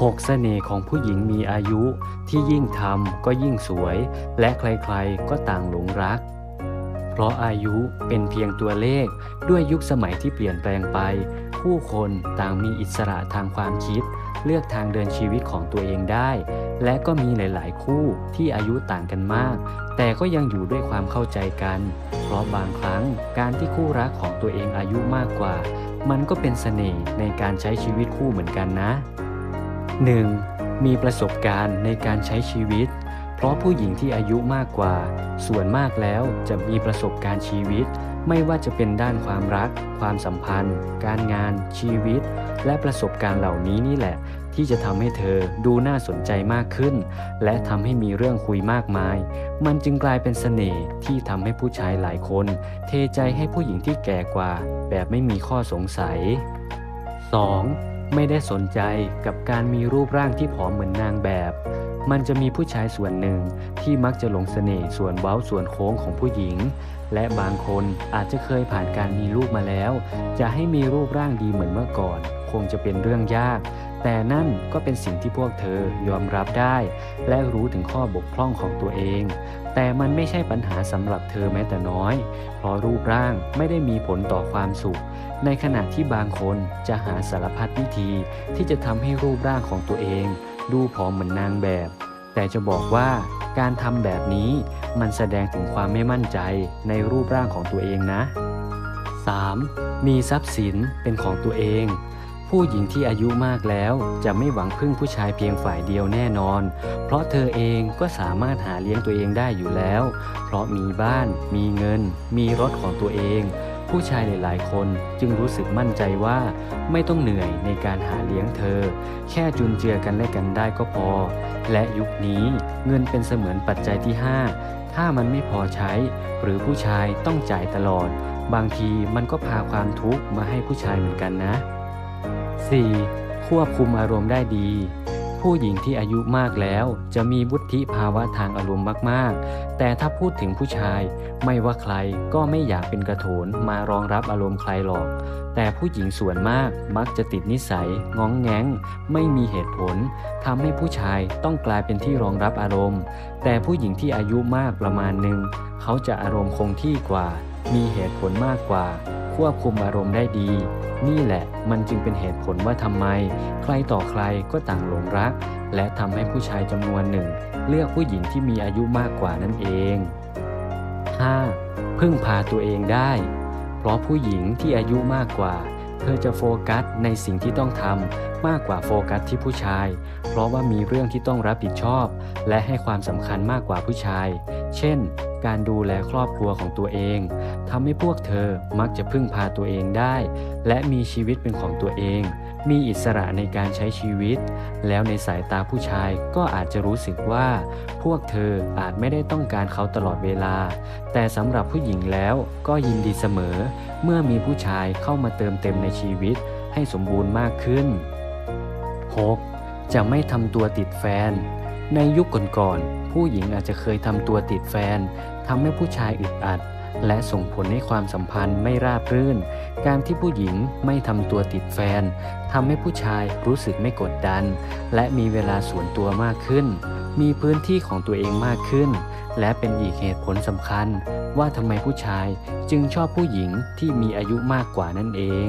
6 เสน่ห์ของผู้หญิงมีอายุที่ยิ่งทำก็ยิ่งสวย และใครๆก็ต่างหลงรัก เพราะอายุเป็นเพียงตัวเลขด้วยยุคสมัยที่เปลี่ยนแปลงไป ผู้คนต่างมีอิสระทางความคิด เลือกทางเดินชีวิตของตัวเองได้ และก็มีหลาย ๆ คู่ที่อายุต่างกันมาก แต่ก็ยังอยู่ด้วยความเข้าใจกัน เพราะบางครั้งการที่คู่รักของตัวเองอายุมากกว่า มันก็เป็นเสน่ห์ในการใช้ชีวิตคู่เหมือนกันนะ 1. มีประสบการณ์ในการใช้ชีวิต เพราะผู้หญิงที่อายุมากกว่า ส่วนมากแล้วจะมีประสบการณ์ชีวิต ไม่ว่าจะเป็นด้านความรัก ความสัมพันธ์ การงาน ชีวิต และประสบการณ์เหล่านี้นี่แหละ ที่จะทำให้เธอดูน่าสนใจมากขึ้น และทำให้มีเรื่องคุยมากมาย มันจึงกลายเป็นเสน่ห์ที่ทำให้ผู้ชายหลายคน เทใจให้ผู้หญิงที่แก่กว่า แบบไม่มีข้อสงสัย 2. ไม่ได้สนใจกับการมีรูปร่างที่ผอมเหมือนนางแบบ มันจะมีผู้ชายส่วนหนึ่งที่มักจะหลงเสน่ห์ส่วนเว้าส่วนโค้งของผู้หญิง และบางคนอาจจะเคยผ่านการมีลูกมาแล้ว จะให้มีรูปร่างดีเหมือนเมื่อก่อน คงจะเป็นเรื่องยาก แต่นั่นก็เป็นสิ่งที่พวกเธอยอมรับได้ และรู้ถึงข้อบกพร่องของตัวเอง แต่มันไม่ใช่ปัญหาสำหรับเธอแม้แต่น้อย เพราะรูปร่างไม่ได้มีผลต่อความสุข ในขณะที่บางคนจะหาสารพัดวิธี ที่จะทำให้รูปร่างของตัวเอง ดูผอมเหมือนนางแบบ แต่จะบอกว่าการทำแบบนี้มันแสดงถึงความไม่มั่นใจในรูปร่างของตัวเองนะ 3. มีทรัพย์สินเป็นของตัวเอง ผู้หญิงที่อายุมากแล้วจะไม่หวังพึ่งผู้ชายเพียงฝ่ายเดียวแน่นอน เพราะเธอเองก็สามารถหาเลี้ยงตัวเองได้อยู่แล้ว เพราะมีบ้าน มีเงิน มีรถของตัวเอง ผู้ชายหลาย ๆ คนจึงรู้สึกมั่นใจว่า ไม่ต้องเหนื่อยในการหาเลี้ยงเธอ แค่จุนเจือกันและกันได้ก็พอ และยุคนี้เงินเป็นเสมือนปัจจัยที่ 5 ถ้ามันไม่พอใช้ หรือผู้ชายต้องจ่ายตลอด บางทีมันก็พาความทุกข์มาให้ผู้ชายเหมือนกันนะ 4. ควบคุมอารมณ์ได้ดี ผู้หญิงที่อายุมากแล้วจะมีวุฒิภาวะทางอารมณ์มาก ๆ แต่ถ้าพูดถึงผู้ชาย ไม่ว่าใครก็ไม่อยากเป็นกระโถนมารองรับอารมณ์ใครหรอก แต่ผู้หญิงส่วนมากมักจะติดนิสัยง้องแง้งไม่มีเหตุผลทำให้ผู้ชายต้องกลายเป็นที่รองรับอารมณ์ แต่ผู้หญิงที่อายุมากประมาณหนึ่งเขาจะอารมณ์คงที่กว่า มีเหตุผลมากกว่า ควบคุมอารมณ์ได้ดี นี่แหละมันจึงเป็นเหตุผลว่าทำไม ใครต่อใครก็ต่างหลงรัก และทำให้ผู้ชายจำนวนหนึ่ง เลือกผู้หญิงที่มีอายุมากกว่านั่นเอง 5. พึ่งพาตัวเองได้ เพราะผู้หญิงที่อายุมากกว่า เธอจะโฟกัสในสิ่งที่ต้องทำมากกว่าโฟกัสที่ผู้ชาย เพราะว่ามีเรื่องที่ต้องรับผิดชอบ และให้ความสำคัญมากกว่าผู้ชาย เช่น การดูแลครอบครัวของตัวเองทำให้พวกเธอมักจะพึ่งพาตัวเองได้ และมีชีวิตเป็นของตัวเอง มีอิสระในการใช้ชีวิต แล้วในสายตาผู้ชายก็อาจจะรู้สึกว่า พวกเธออาจไม่ได้ต้องการเขาตลอดเวลา แต่สำหรับผู้หญิงแล้วก็ยินดีเสมอ เมื่อมีผู้ชายเข้ามาเติมเต็มในชีวิต ให้สมบูรณ์มากขึ้น 6. จะไม่ทำตัวติดแฟน ในยุคก่อนๆผู้หญิงอาจจะเคยทำตัวติดแฟนทำให้ผู้ชายอึดอัด และส่งผลให้ความสัมพันธ์ไม่ราบรื่น การที่ผู้หญิงไม่ทำตัวติดแฟนทำให้ผู้ชายรู้สึกไม่กดดัน และมีเวลาส่วนตัวมากขึ้น มีพื้นที่ของตัวเองมากขึ้น และเป็นอีกเหตุผลสำคัญ ว่าทำไมผู้ชายจึงชอบผู้หญิงที่มีอายุมากกว่านั่นเอง